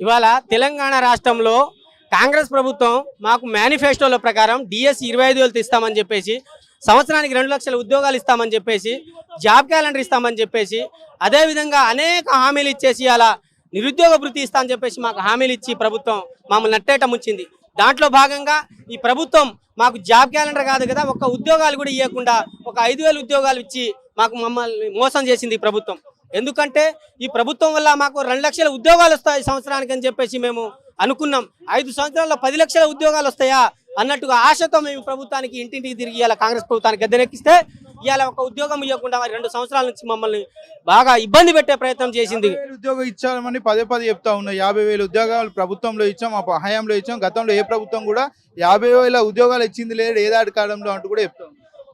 ఇవాళ తెలంగాణ రాష్ట్రంలో కాంగ్రెస్ ప్రభుత్వం మాకు మేనిఫెస్టోల ప్రకారం డిఎస్ ఇరవై ఐదు వేలు ఇస్తామని చెప్పేసి సంవత్సరానికి రెండు లక్షల ఉద్యోగాలు ఇస్తామని చెప్పేసి జాబ్ క్యాలెండర్ ఇస్తామని చెప్పేసి అదేవిధంగా అనేక హామీలు ఇచ్చేసి అలా నిరుద్యోగ వృత్తి ఇస్తా అని చెప్పేసి మాకు హామీలు ఇచ్చి ప్రభుత్వం మమ్మల్ని నట్టేట ముంచింది. దాంట్లో భాగంగా ఈ ప్రభుత్వం మాకు జాబ్ క్యాలెండర్ కాదు కదా ఒక ఉద్యోగాలు కూడా ఇవ్వకుండా ఒక ఐదు ఉద్యోగాలు ఇచ్చి మాకు మమ్మల్ని మోసం చేసింది ప్రభుత్వం. ఎందుకంటే ఈ ప్రభుత్వం వల్ల మాకు రెండు లక్షల ఉద్యోగాలు వస్తాయి సంవత్సరానికి అని చెప్పేసి మేము అనుకున్నాం. ఐదు సంవత్సరాల్లో పది లక్షల ఉద్యోగాలు వస్తాయా అన్నట్టుగా ఆశతో మేము ప్రభుత్వానికి ఇంటింటికి తిరిగి ఇలా కాంగ్రెస్ ప్రభుత్వానికి గద్దెనెక్కిస్తే ఇవాళ ఒక ఉద్యోగం ఇవ్వకుండా రెండు సంవత్సరాల నుంచి మమ్మల్ని బాగా ఇబ్బంది పెట్టే ప్రయత్నం చేసింది. ఉద్యోగం ఇచ్చామని పదే పదే చెప్తా ఉన్నా. యాభై వేలు ఉద్యోగాలు ప్రభుత్వంలో ఇచ్చాం మా హయాంలో ఇచ్చాం. గతంలో ఏ ప్రభుత్వం కూడా యాభై వేల ఉద్యోగాలు ఇచ్చింది లేదు ఏదాడి కాలంలో అంటూ కూడా చెప్తాం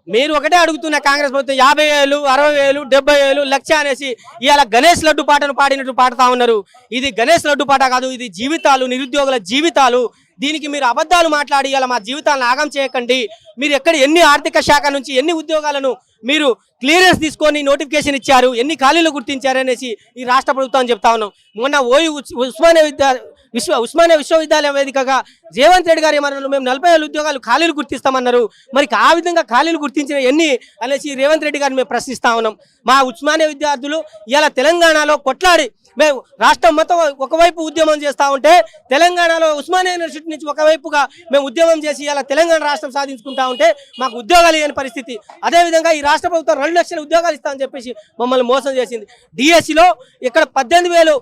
మీరు ఒకటే అడుగుతున్న కాంగ్రెస్ ప్రభుత్వం యాభై వేలు అరవై వేలు డెబ్బై వేలు లక్ష అనేసి ఇవాళ గణేష్ లడ్డు పాటను పాడినట్టు పాడుతా ఉన్నారు. ఇది గణేష్ లడ్డు పాట కాదు ఇది జీవితాలు నిరుద్యోగుల జీవితాలు. దీనికి మీరు అబద్ధాలు మాట్లాడి ఇలా మా జీవితాలను ఆగం చేయకండి. మీరు ఎక్కడ ఎన్ని ఆర్థిక శాఖ నుంచి ఎన్ని ఉద్యోగాలను మీరు క్లియరెన్స్ తీసుకొని నోటిఫికేషన్ ఇచ్చారు ఎన్ని ఖాళీలు గుర్తించారు అనేసి ఈ రాష్ట్ర ప్రభుత్వం చెప్తా ఉన్నాం. మొన్న ఓయూ ఉస్- ఉస్మానియా విద్యా విశ్వ ఉస్మానియా విశ్వవిద్యాలయం వేదికగా జయవంత్ రెడ్డి గారు ఏమన్నారు మేము నలభై వేల ఉద్యోగాలు ఖాళీలు గుర్తిస్తామన్నారు. మరి ఆ విధంగా ఖాళీలు గుర్తించిన ఎన్ని అనేసి రేవంత్ రెడ్డి గారిని మేము ప్రశ్నిస్తా ఉన్నాం. మా ఉస్మానియా విద్యార్థులు ఇలా తెలంగాణలో కొట్లాడి మేము రాష్ట్రం మొత్తం ఒకవైపు ఉద్యమం చేస్తా ఉంటే తెలంగాణలో ఉస్మానియా యూనివర్సిటీ నుంచి ఒకవైపుగా మేము ఉద్యమం చేసి ఇలా తెలంగాణ రాష్ట్రం సాధించుకుంటా ఉంటే మాకు ఉద్యోగాలు లేని పరిస్థితి. అదేవిధంగా ఈ రాష్ట్ర ప్రభుత్వం రెండు లక్షల ఉద్యోగాలు ఇస్తామని చెప్పేసి మమ్మల్ని మోసం చేసింది. డిఎస్సిలో ఇక్కడ పద్దెనిమిది వేలు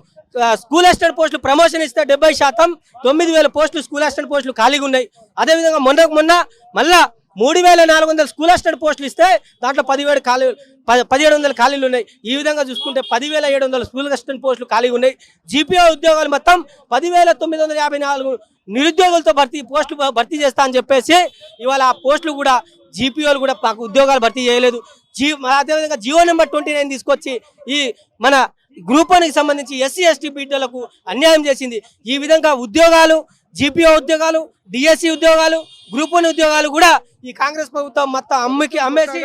స్కూల్ అసిస్టెంట్ పోస్టులు ప్రమోషన్ ఇస్తే డెబ్బై శాతం తొమ్మిది వేల పోస్టులు స్కూల్ అసిస్టెంట్ పోస్టులు ఖాళీగా ఉన్నాయి. అదేవిధంగా మొన్న మొన్న మళ్ళా మూడు వేల నాలుగు వందల స్కూల్ అసిస్టెంట్ పోస్టులు ఇస్తే దాంట్లో పదివేడు ఖాళీ పదిహేడు వందల ఖాళీలు ఉన్నాయి. ఈ విధంగా చూసుకుంటే పదివేల ఏడు వందల స్కూల్ అసిస్టెంట్ పోస్టులు ఖాళీగా ఉన్నాయి. జీపీఓ ఉద్యోగాలు మొత్తం పదివేల తొమ్మిది వందల యాభై నాలుగు నిరుద్యోగులతో భర్తీ పోస్టులు భర్తీ చేస్తా అని చెప్పేసి ఇవాళ ఆ పోస్టులు కూడా జీపీఓలు కూడా మాకు ఉద్యోగాలు భర్తీ చేయలేదు. జీ అదేవిధంగా జియో నెంబర్ ట్వంటీ నైన్ తీసుకొచ్చి ఈ మన గ్రూప్ వన్కి సంబంధించి ఎస్సీ ఎస్టీ బిడ్డలకు అన్యాయం చేసింది. ఈ విధంగా ఉద్యోగాలు జీపీఓ ఉద్యోగాలు డిఎస్సి ఉద్యోగాలు గ్రూప్ వన్ ఉద్యోగాలు కూడా ఈ కాంగ్రెస్ ప్రభుత్వం మొత్తం అమ్మకి అమ్మేసి